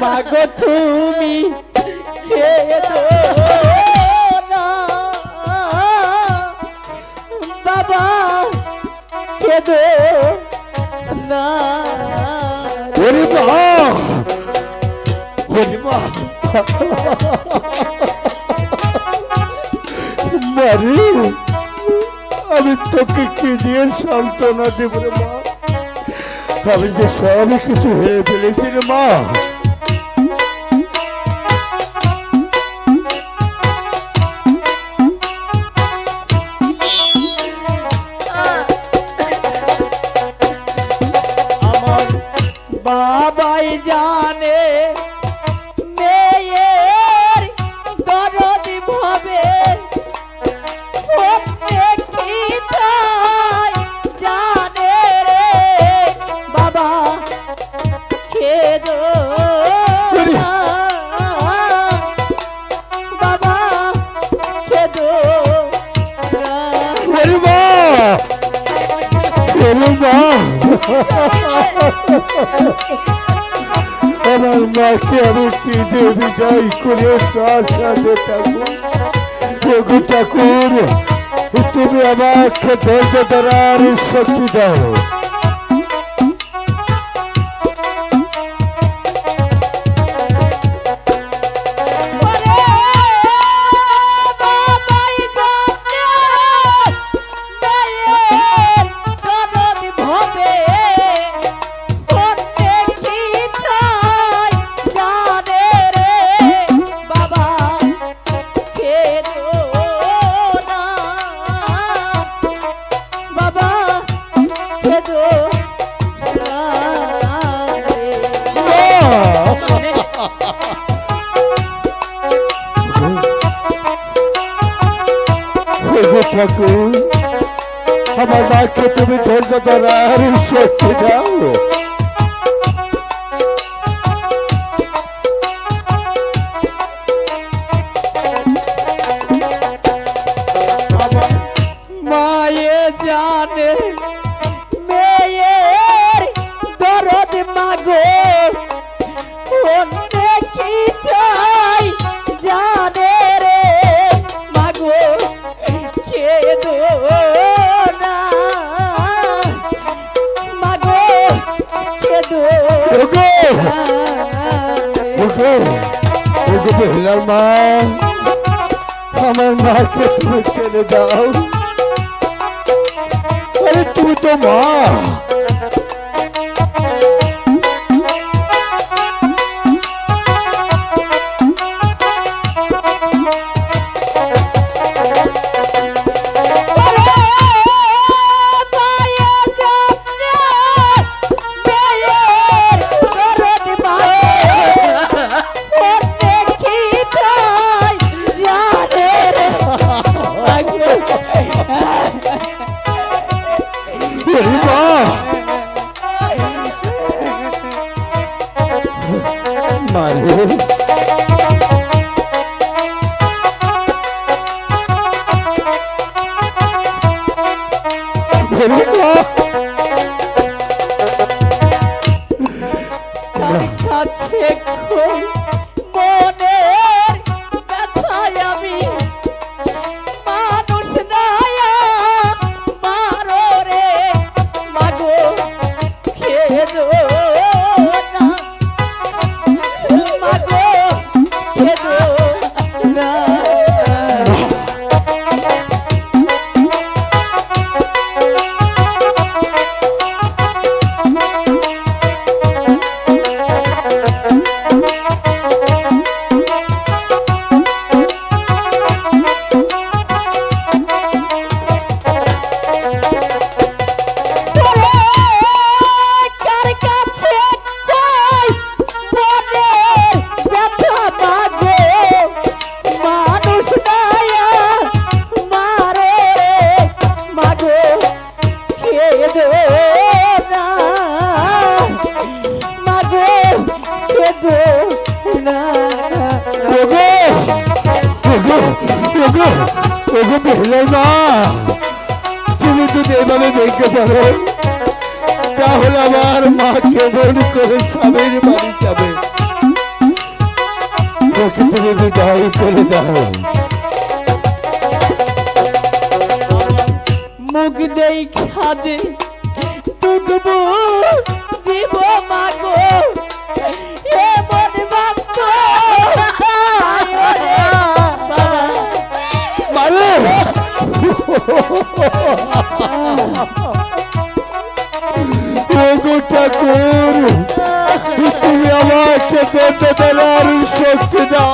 মাগো তুমি বাবা খেদো না। আমি তোকে কি দিয়ে সান্ত্বনা দেব রে মা? আমি যে সব কিছু হয়ে ফেলেছি রে মা। বাবাই জানে আমার মাকে আমি দিয়ে বিদায় করে তার সাথে থাকব প্রভু ঠাকুর, তুমি আমাকে ধৈর্য ধরার শক্তি দাও। ঠাকুর আমার মাকে তুমি ধৈর্য ধরার শক্তি দাও। মায়ে জানে মেয়ের দরদ মাগো। অন্য কি চাই জানে রে মাগো। খেদো না মাগো খেদো ওগো। ওগো। ওগো বেহুলার মা আমার মাকে তুমি ছেড়ে দাও। আরে তুমি ওগো বেহুলার মা, তুমি যদি এভাবে দেখতে পারো, তাহলে আমার মা কেমন করে স্বামীর বাড়ি যাবে? তুমি বিদায় করে দাও। মুখ দেই খাজে টুকবু দিব মাগো। আমাকে যেতে দেওয়ার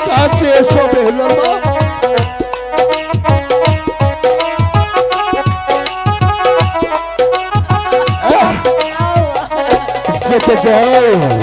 কাছে বেহলার মা আহ, যেতে দাও